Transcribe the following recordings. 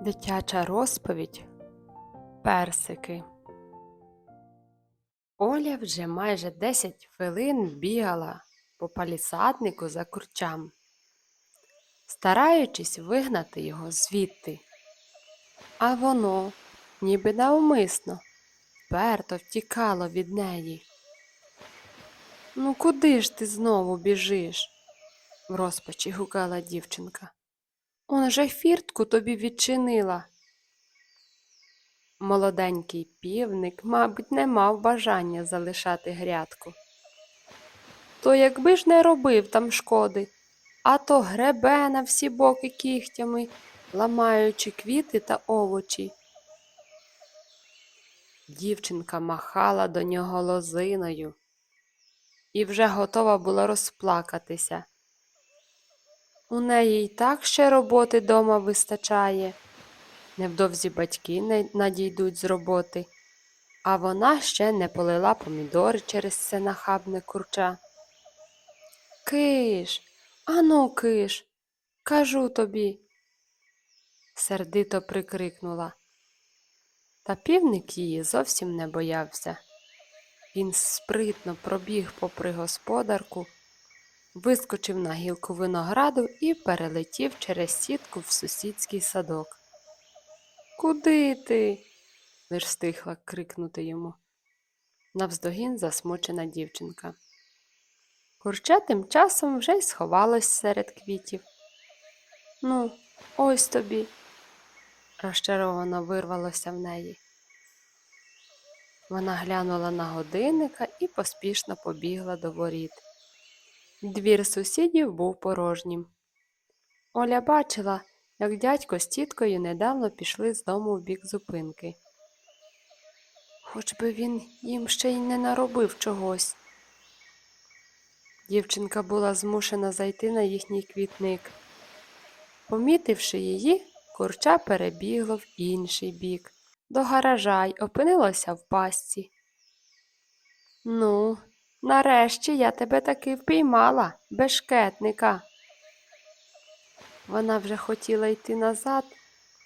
Дитяча розповідь Персики. Оля вже майже 10 хвилин бігала по палісаднику за курчам, стараючись вигнати його звідти. А воно, ніби навмисно, вперто втікало від неї. Ну куди ж ти знову біжиш? в розпачі гукала дівчинка. Он же фіртку тобі відчинила. Молоденький півник, мабуть, не мав бажання залишати грядку. То якби ж не робив там шкоди, а то гребе на всі боки кігтями, ламаючи квіти та овочі. Дівчинка махала до нього лозиною і вже готова була розплакатися. У неї й так ще роботи дома вистачає. Невдовзі батьки надійдуть з роботи, а вона ще не полила помідори через це нахабне курча. Киш, ану, киш, кажу тобі, сердито прикрикнула. Та півник її зовсім не боявся. Він спритно пробіг попри господарку вискочив на гілку винограду і перелетів через сітку в сусідський садок. Куди ти? лиш стихла крикнути йому. Навздогін засмучена дівчинка. Курча тим часом вже й сховалось серед квітів. Ну, ось тобі, розчаровано вирвалося в неї. Вона глянула на годинника і поспішно побігла до воріт. Двір сусідів був порожнім. Оля бачила, як дядько з тіткою недавно пішли з дому в бік зупинки. Хоч би він їм ще й не наробив чогось. Дівчинка була змушена зайти на їхній квітник. Помітивши її, курча перебігло в інший бік, до гаража й опинилося в пастці. Ну, Нарешті я тебе таки впіймала, бешкетника. Вона вже хотіла йти назад,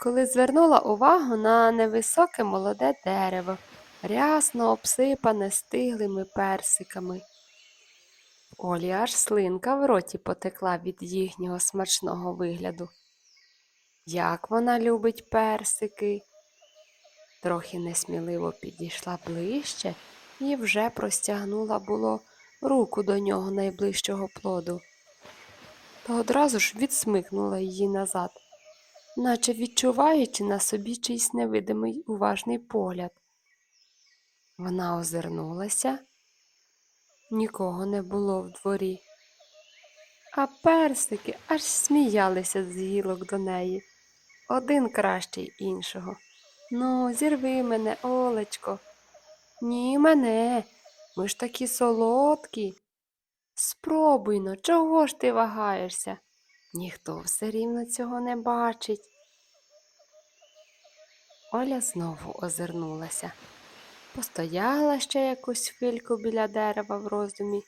коли звернула увагу на невисоке молоде дерево, рясно обсипане стиглими персиками. Олі аж слинка в роті потекла від їхнього смачного вигляду. Як вона любить персики. Трохи несміливо підійшла ближче і вже простягнула було руку до нього найближчого плоду, та одразу ж відсмикнула її назад, наче відчуваючи на собі чийсь невидимий уважний погляд. Вона озирнулася, нікого не було в дворі, а персики аж сміялися з гілок до неї, один кращий іншого. Ну, зірви мене, Олечко. Ні, мене, ми ж такі солодкі. Спробуй но, чого ж ти вагаєшся? Ніхто все рівно цього не бачить. Оля знову озирнулася, постояла ще якусь хвильку біля дерева в роздумі.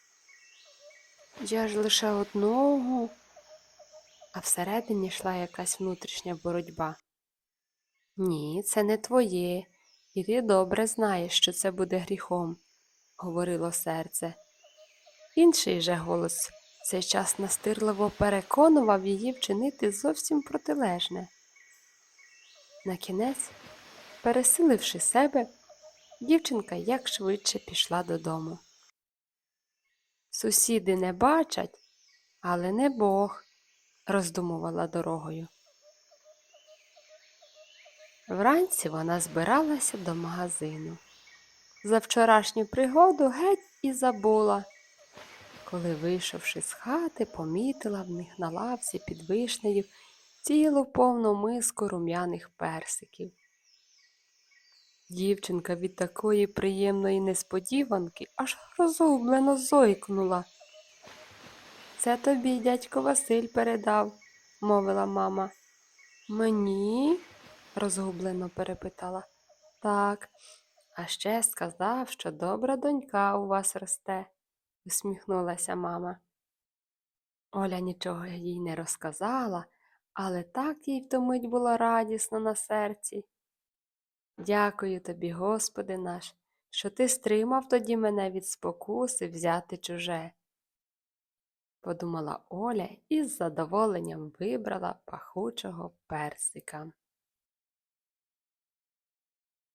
Я ж лише одного, а всередині йшла якась внутрішня боротьба. Ні, це не твоє. І ти добре знаєш, що це буде гріхом, говорило серце. Інший же голос цей час настирливо переконував її вчинити зовсім протилежне. Накінець, пересиливши себе, дівчинка якшвидше пішла додому. Сусіди не бачать, але не Бог, роздумувала дорогою. Вранці вона збиралася до магазину. За вчорашню пригоду геть і забула. Коли, вийшовши з хати, помітила в них на лавці під вишнею цілу повну миску рум'яних персиків. Дівчинка від такої приємної несподіванки аж розгублено зойкнула. Це тобі дядько Василь передав, мовила мама. Мені? Розгублено перепитала. Так, а ще сказав, що добра донька у вас росте, усміхнулася мама. Оля нічого їй не розказала, але так їй в мить було радісно на серці. Дякую тобі, Господи наш, що ти стримав тоді мене від спокуси взяти чуже. Подумала Оля і з задоволенням вибрала пахучого персика.